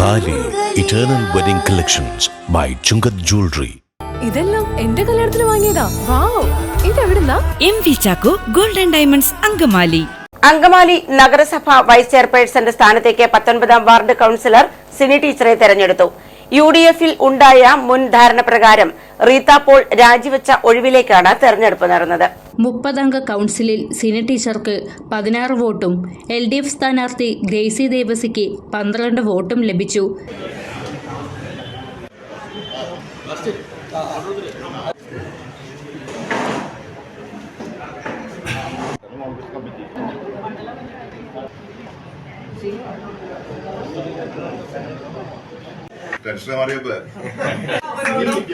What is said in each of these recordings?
Thali eternal wedding collections by Chungath jewellery ഇതെല്ലാം എന്റെ കല്യാണത്തിന് വാങ്ങിയതാ. Wow. ഇതെവിടുന്നാ? M V Chacko golden diamonds Angamaly. Angamaly നഗരസഭ വൈസ് ചെയർപേഴ്സന്റെ സ്ഥാനത്തേക്ക് പത്തൊൻപതാം വാർഡ് കൌൺസിലർ സിനി ടീച്ചറെ തെരഞ്ഞെടുത്തു. യു ഡി എഫിൽ ഉണ്ടായ മുൻ ധാരണ പ്രകാരം റീത്ത പോൾ രാജിവെച്ച ഒഴിവിലേക്കാണ് തെരഞ്ഞെടുപ്പ് നടന്നത്. മുപ്പതംഗ കൗൺസിലിൽ സിനി ടീച്ചർക്ക് പതിനാറ് വോട്ടും എൽ ഡി എഫ് സ്ഥാനാർത്ഥി ഗ്രേസി ദേവസിക്ക് പന്ത്രണ്ട് വോട്ടും ലഭിച്ചു. ടെൻഷൻ മാറിയപ്പോ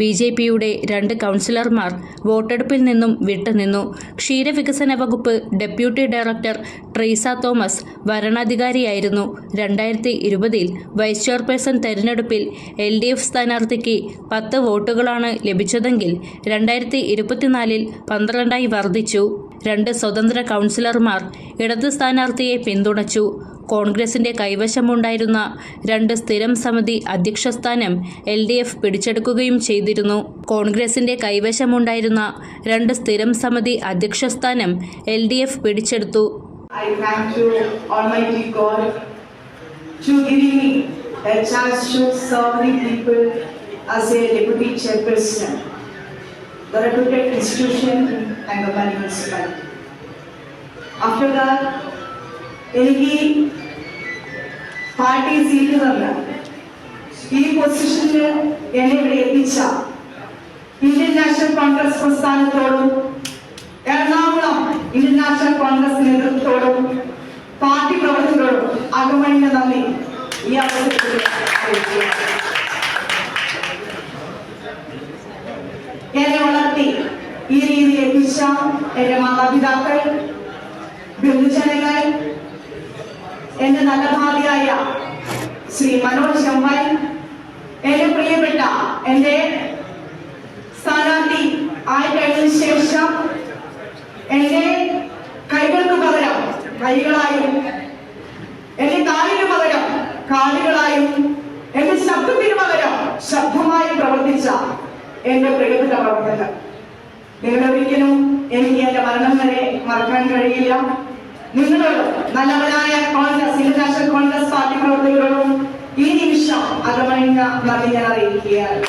ബി ജെ പിയുടെ രണ്ട് കൗൺസിലർമാർ വോട്ടെടുപ്പിൽ നിന്നും വിട്ടുനിന്നു. ക്ഷീരവികസന വകുപ്പ് ഡെപ്യൂട്ടി ഡയറക്ടർ ട്രീസ തോമസ് ഭരണാധികാരിയായിരുന്നു. രണ്ടായിരത്തി ഇരുപതിൽ വൈസ് ചെയർപേഴ്സൺ തെരഞ്ഞെടുപ്പിൽ എൽ ഡി എഫ് സ്ഥാനാർത്ഥിക്ക് പത്ത് വോട്ടുകളാണ് ലഭിച്ചതെങ്കിൽ രണ്ടായിരത്തി ഇരുപത്തിനാലിൽ പന്ത്രണ്ടായി വർദ്ധിച്ചു. രണ്ട് സ്വതന്ത്ര കൗൺസിലർമാർ ഇടത് സ്ഥാനാർത്ഥിയെ പിന്തുണച്ചു. കോൺഗ്രസിന്റെ കൈവശമുണ്ടായിരുന്ന രണ്ട് സ്ഥിരം സമിതി അധ്യക്ഷസ്ഥാനം എൽ ഡി എഫ് പിടിച്ചെടുക്കുകയും ചെയ്തിരുന്നു. കോൺഗ്രസിന്റെ കൈവശമുണ്ടായിരുന്ന രണ്ട് സ്ഥിരം സമിതി അധ്യക്ഷസ്ഥാനം എൽ ഡി എഫ് പിടിച്ചെടുത്തു. The reputed institution in Angabani municipality. After that, എനിക്ക് പാർട്ടി സീറ്റ് തന്ന ഈ പൊസിഷനിൽ എന്നെ ഇവിടെ എത്തിച്ച ഇന്ത്യൻ നാഷണൽ കോൺഗ്രസ് പ്രസ്ഥാനത്തോടും എറണാകുളം ഇന്ത്യൻ നാഷണൽ കോൺഗ്രസ് നേതൃത്വത്തോടും പാർട്ടി പ്രവർത്തകരോടും അകമഴിഞ്ഞ നന്ദി ഈ അവസരത്തിൽ. എന്നെ ഈ എന്റെ മാതാപിതാക്കൾ ബന്ധുജനങ്ങൾ എന്റെ നല്ല ഭാര്യയായ ശ്രീ മനോജ് ചെമ്പൻ എന്റെ പ്രിയപ്പെട്ട എന്റെ സ്ഥാനാർത്ഥി ആയി കഴിഞ്ഞതിന് ശേഷം എന്റെ കൈകൾക്ക് പകരം കൈകളായും എന്റെ കാലിന് പകരം കാലുകളായും എന്റെ ശബ്ദത്തിന് പകരം ശബ്ദമായി പ്രവർത്തിച്ച എന്റെ പ്രിയപ്പെട്ട പ്രവർത്തകർ. നിങ്ങളൊരിക്കലും എനിക്ക് എന്റെ മരണം വരെ മറക്കാൻ കഴിയില്ല. നിങ്ങളോട് നല്ലവരായ കോൺഗ്രസ് ഇന്റർനാഷണൽ കോൺഗ്രസ് പാർട്ടി പ്രവർത്തകരോടും ഈ നിമിഷം അകമഴിഞ്ഞ നന്ദി ഞാൻ അറിയിക്കുകയാണ്.